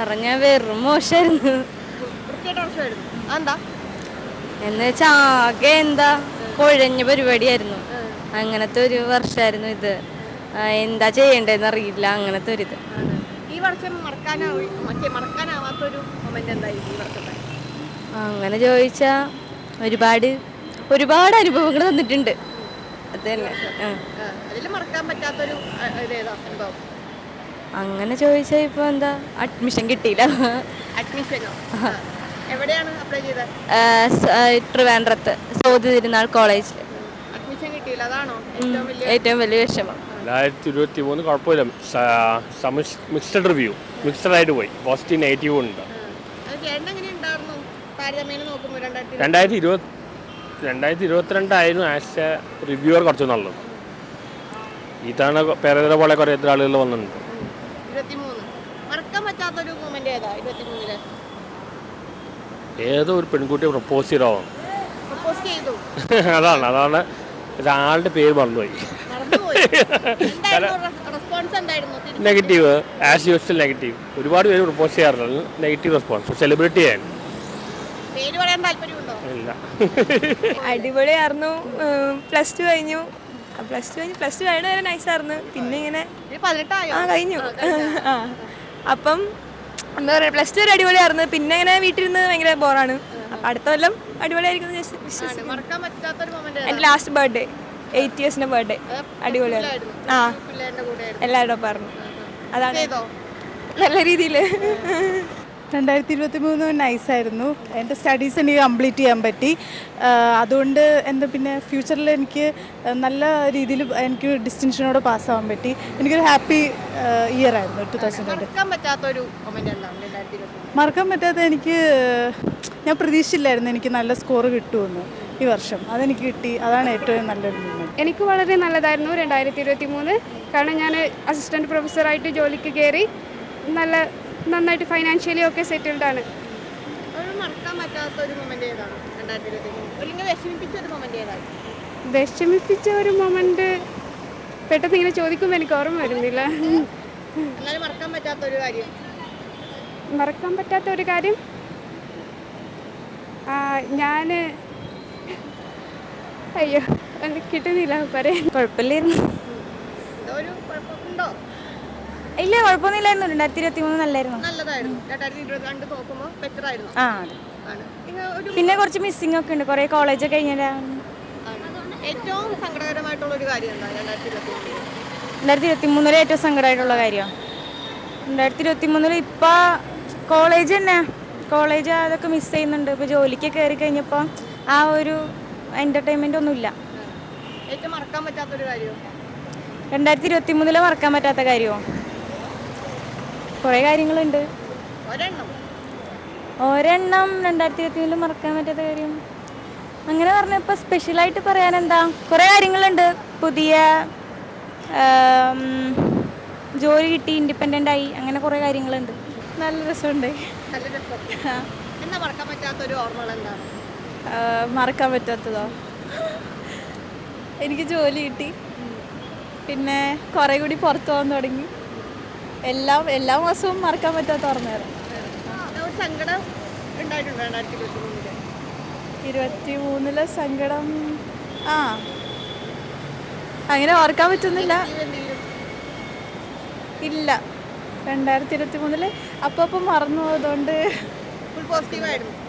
പറഞ്ഞ വെറും മോശമായിരുന്നു എന്ന് വെച്ചാൽ ആകെ എന്താ കുഴഞ്ഞ പരിപാടിയായിരുന്നു. അങ്ങനത്തെ ഒരു വർഷമായിരുന്നു ഇത്. എന്താ ചെയ്യേണ്ടതെന്ന് അറിയില്ല അങ്ങനത്തെ ഒരു ഇത് ഈ വർഷം മറക്കാനാവാത്തൊരു മൊമെന്റ് എന്തായിരിക്കും അങ്ങനെ ചോദിച്ചാ ഒരുപാട് ഒരുപാട് അനുഭവങ്ങൾ തന്നിട്ടുണ്ട്. അത് തന്നെ. അതിൽ മറക്കാൻ പറ്റാത്തൊരു അനുഭവം? അങ്ങനെ ചോദിച്ചാൽ ഇപ്പോൾ എന്താ? അഡ്മിഷൻ കിട്ടിയില്ല. അഡ്മിഷനോ എവിടെയാണ് അപ്ലൈ ചെയ്തത് ട്രിവാൻഡ്രത്ത് സൗദി തിരുനാൾ കോളേജിൽ അഡ്മിഷൻ കിട്ടിയില്ല അതാണോ? ഏറ്റവും വലിയ വിഷമം. രണ്ടായിരത്തി ഇരുപത്തി മൂന്ന് കുഴപ്പമില്ല മിക്സഡ് റിവ്യൂ മിക്സഡ് ആയിട്ട് പോയി. പോസിറ്റീവ് നെഗറ്റീവ് ഉണ്ട്. രണ്ടായിരത്തി ഇരുപത്തി ഇരുപത് രണ്ടായിരത്തി ഇരുപത്തിരണ്ടായിരുന്നു ആസ് എ റിവ്യൂവർ കുറച്ച് നല്ലത് ഇതാണ് പേരെ പോലെ കുറേ എത്ര ആളുകൾ വന്നിട്ടുണ്ട് ഇരുപത്തി മൂന്ന് മറക്കാൻ പറ്റാത്തൊരു മൊമെന്റ് ഏതാ ഇരുപത്തി മൂന്നിൽ ഏതോ ഒരു പെൺകുട്ടി പ്രപ്പോസ് ചെയ്തോ പ്രപ്പോസ് ചെയ്തു. അതാണ് അതാണ് ഒരാളുടെ പേര് മറന്നുപോയി. നെഗറ്റീവ് ആസ് യൂസ്വൽ നെഗറ്റീവ് ഒരുപാട് പേര് പ്രപ്പോസ് ചെയ്യാറില്ല നെഗറ്റീവ് റെസ്പോൺസ് സെലിബ്രിറ്റി ആയിരുന്നു. പേര് പറയാൻ താല്പര്യമുണ്ടോ? ഇല്ല. അടിപൊളിയായിരുന്നു. പ്ലസ് ടു കഴിഞ്ഞു. പ്ലസ് ടു കഴിഞ്ഞു പ്ലസ് ടു കഴിഞ്ഞ വരെ നൈസായിരുന്നു പിന്നെ ഇങ്ങനെ ആ കഴിഞ്ഞു. ആ. അപ്പം എന്താ പറയുക പ്ലസ് ടു വരെ അടിപൊളിയായിരുന്നു. പിന്നെ ഇങ്ങനെ വീട്ടിലിരുന്ന് ഭയങ്കര ബോറാണ്. അപ്പം അടുത്ത കൊല്ലം അടിപൊളിയായിരിക്കും എന്റെ ലാസ്റ്റ് ബർത്ത്ഡേ എയ്റ്റ് ഇയേഴ്സിന്റെ ബർത്ത്ഡേ അടിപൊളിയായിരുന്നു. ആ. എല്ലാവരുടെ പറഞ്ഞു അതാണ്. നല്ല രീതിയിൽ രണ്ടായിരത്തി ഇരുപത്തി മൂന്ന് നൈസായിരുന്നു. എന്റെ സ്റ്റഡീസ് എനിക്ക് കംപ്ലീറ്റ് ചെയ്യാൻ പറ്റി. അതുകൊണ്ട് എന്താ പിന്നെ ഫ്യൂച്ചറിൽ എനിക്ക് നല്ല രീതിയിൽ എനിക്ക് ഡിസ്റ്റിങ്ഷനോട് പാസ്സാവാൻ പറ്റി. എനിക്കൊരു ഹാപ്പി ഇയർ ആയിരുന്നു ടു തൗസൻഡ് ട്വന്റി മറക്കാൻ പറ്റാത്ത എനിക്ക് ഞാൻ പ്രതീക്ഷിച്ചില്ലായിരുന്നു എനിക്ക് നല്ല സ്കോർ കിട്ടുമെന്ന് ഈ വർഷം. അതെനിക്ക് കിട്ടി. അതാണ് ഏറ്റവും നല്ലൊരു എനിക്ക് വളരെ നല്ലതായിരുന്നു രണ്ടായിരത്തി ഇരുപത്തി മൂന്ന് കാരണം ഞാൻ അസിസ്റ്റന്റ് പ്രൊഫസറായിട്ട് ജോലിക്ക് കയറി നല്ല നന്നായിട്ട് ഫൈനാൻഷ്യലി ഒക്കെ സെറ്റിൽഡ് ആണ്. ഒരു വിഷമിപ്പിച്ച ഒരു മൊമെന്റ് ഒരു പെട്ടെന്ന് ഇങ്ങനെ ചോദിക്കുമ്പോൾ എനിക്ക് ഓർമ്മ വരുന്നില്ല. മറക്കാൻ പറ്റാത്തൊരു കാര്യം. മറക്കാൻ പറ്റാത്ത ഒരു കാര്യം? ഞാൻ അയ്യോ കിട്ടുന്നില്ല പറയാൻ. കുഴപ്പമില്ലായിരുന്നു. ഒരു ഇല്ല കുഴപ്പമൊന്നുമില്ലായിരുന്നു. രണ്ടായിരത്തി ഇരുപത്തി മൂന്ന് നല്ലായിരുന്നു. നല്ലതായിരുന്നു. രണ്ടായിരത്തി ഇരുപത്തി രണ്ട് നോക്കുമ്പോൾ ബെറ്റർ ആയിരുന്നു. ആ ആണ്. ഒരു പിന്നെ കുറച്ച് മിസ്സിംഗ് ഒക്കെ ഉണ്ട്. കുറേ കോളേജൊക്കെ കഴിഞ്ഞാൽ ആണ്. ഏറ്റവും സങ്കടകരമായിട്ടുള്ള ഒരു കാര്യം രണ്ടായിരത്തി ഇരുപത്തി മൂന്നിൽ രണ്ടായിരത്തി ഇരുപത്തി മൂന്നിലെ ഏറ്റവും സങ്കടമായിട്ടുള്ള കാര്യമാണ് രണ്ടായിരത്തി ഇരുപത്തി മൂന്നിൽ ഇപ്പോൾ കോളേജ് തന്നെ കോളേജ് അതൊക്കെ മിസ് ചെയ്യുന്നുണ്ട്. ഇപ്പോൾ ജോലിക്ക് കയറി കഴിഞ്ഞപ്പോൾ ആ ഒരു എന്റർടൈൻമെന്റ് ഒന്നുമില്ല. ഏറ്റവും മറക്കാൻ പറ്റാത്തൊരു കാര്യം? രണ്ടായിരത്തി ഇരുപത്തി മൂന്നിലെ മറക്കാൻ പറ്റാത്ത കാര്യമോ കുറേ കാര്യങ്ങളുണ്ട്. ഒരെണ്ണം. രണ്ടായിരത്തി ഇരുപത്തി മൂന്നിൽ മറക്കാൻ പറ്റാത്ത കാര്യം. അങ്ങനെ പറഞ്ഞപ്പോൾ സ്പെഷ്യലായിട്ട് പറയാൻ എന്താ കുറേ കാര്യങ്ങളുണ്ട്. പുതിയ ജോലി കിട്ടി ഇൻഡിപെൻഡന്റ് ആയി അങ്ങനെ കുറേ കാര്യങ്ങളുണ്ട്. നല്ല രസമുണ്ട്. മറക്കാൻ പറ്റാത്തതോ? എനിക്ക് ജോലി കിട്ടി. പിന്നെ കുറേ കൂടി പുറത്തു പോകാൻ തുടങ്ങി. എല്ലാം എല്ലാ മാസവും മറക്കാൻ പറ്റാത്ത ഓർമ്മയായിരുന്നു സങ്കടം ഉണ്ടായിട്ടുണ്ടോ രണ്ടായിരത്തി ഇരുപത്തി മൂന്നിൽ. ഇരുപത്തി മൂന്നിലെ സങ്കടം ആ. അങ്ങനെ ഓർക്കാൻ പറ്റുന്നില്ല. ഇല്ല. രണ്ടായിരത്തി ഇരുപത്തി മൂന്നിൽ അപ്പൊ അപ്പം മറന്നു. പോയതുകൊണ്ട് ഫുൾ പോസിറ്റീവ് ആയിരുന്നു. ആ